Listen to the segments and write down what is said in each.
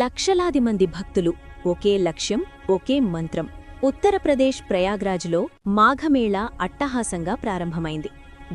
లక్షలాది మంది భక్తులు ఒకే లక్ష్యం ఒకే మంత్రం. ఉత్తరప్రదేశ్ ప్రయాగ్రాజ్లో మాఘమేళ అట్టహాసంగా ప్రారంభమైంది.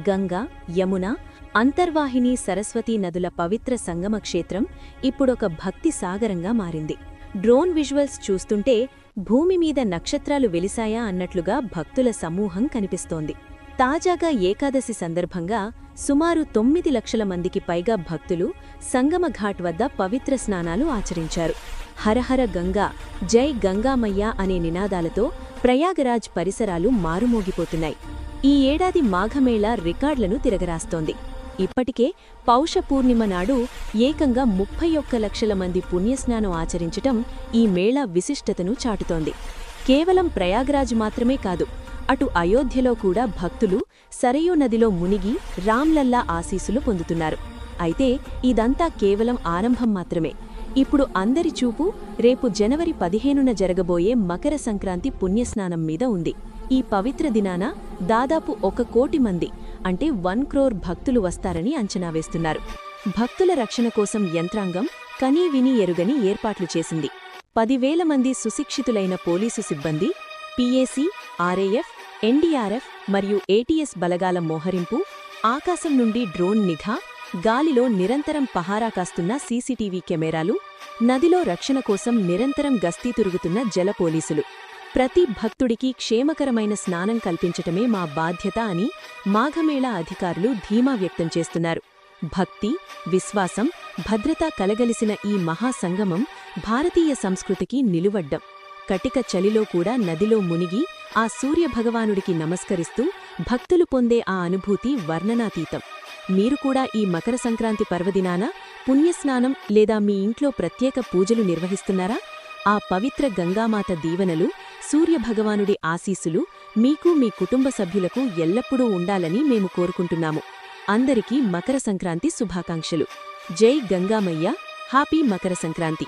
గంగా యమున అంతర్వాహిని సరస్వతీ నదుల పవిత్ర సంగమ క్షేత్రం ఇప్పుడొక భక్తి సాగరంగా మారింది. డ్రోన్ విజువల్స్ చూస్తుంటే భూమి మీద నక్షత్రాలు వెలిసాయా అన్నట్లుగా భక్తుల సమూహం కనిపిస్తోంది. తాజాగా ఏకాదశి సందర్భంగా సుమారు తొమ్మిది లక్షల మందికి పైగా భక్తులు సంగమ ఘాట్ వద్ద పవిత్ర స్నానాలు ఆచరించారు. హరహర గంగా జై గంగామయ్య అనే నినాదాలతో ప్రయాగరాజ్ పరిసరాలు మారుమోగిపోతున్నాయి. ఈ ఏడాది మాఘమేళ రికార్డులను తిరగరాస్తోంది. ఇప్పటికే పౌష పూర్ణిమ నాడు ఏకంగా ముప్పై ఒక్క లక్షల మంది పుణ్యస్నానం ఆచరించటం ఈ మేళా విశిష్టతను చాటుతోంది. కేవలం ప్రయాగరాజ్ మాత్రమే కాదు అటు అయోధ్యలో కూడా భక్తులు సరయూ నదిలో మునిగి రామ్లల్లా ఆశీసులు పొందుతున్నారు. అయితే ఇదంతా కేవలం ఆరంభం మాత్రమే. ఇప్పుడు అందరి చూపు రేపు జనవరి పదిహేనున జరగబోయే మకర సంక్రాంతి పుణ్యస్నానం మీద ఉంది. ఈ పవిత్ర దినాన దాదాపు ఒక కోటి మంది అంటే వన్ క్రోర్ భక్తులు వస్తారని అంచనా వేస్తున్నారు. భక్తుల రక్షణ కోసం యంత్రాంగం కనీ విని ఎరుగని ఏర్పాట్లు చేసింది. పదివేల మంది సుశిక్షితులైన పోలీసు సిబ్బంది పీఏసీ ఆర్ఏఎఫ్ ఎన్డీఆర్ఎఫ్ మరియు ఏటీఎస్ బలగాల మోహరింపు ఆకాశం నుండి డ్రోన్ నిఘా గాలిలో నిరంతరం పహారా కాస్తున్న సీసీటీవీ కెమెరాలు నదిలో రక్షణ కోసం నిరంతరం గస్తీ తిరుగుతున్న జల పోలీసులు. ప్రతి భక్తుడికి క్షేమకరమైన స్నానం కల్పించటమే మా బాధ్యత అని మాఘమేళ అధికారులు ధీమా వ్యక్తం చేస్తున్నారు. భక్తి విశ్వాసం భద్రత కలగలిసిన ఈ మహాసంగమం భారతీయ సంస్కృతికి నిలువడ్డం. కటిక చలిలో కూడా నదిలో మునిగి ఆ సూర్యభగవానుడికి నమస్కరిస్తూ భక్తులు పొందే ఆ అనుభూతి వర్ణనాతీతం. మీరు కూడా ఈ మకర సంక్రాంతి పర్వదినాన పుణ్యస్నానం లేదా మీ ఇంట్లో ప్రత్యేక పూజలు నిర్వహిస్తున్నారా? ఆ పవిత్ర గంగామాత దీవెనలు సూర్యభగవానుడి ఆశీస్సులు మీకు మీ కుటుంబ సభ్యులకు ఎల్లప్పుడూ ఉండాలని మేము కోరుకుంటున్నాము. అందరికీ మకర సంక్రాంతి శుభాకాంక్షలు. జై గంగామయ్య. హ్యాపీ మకర సంక్రాంతి.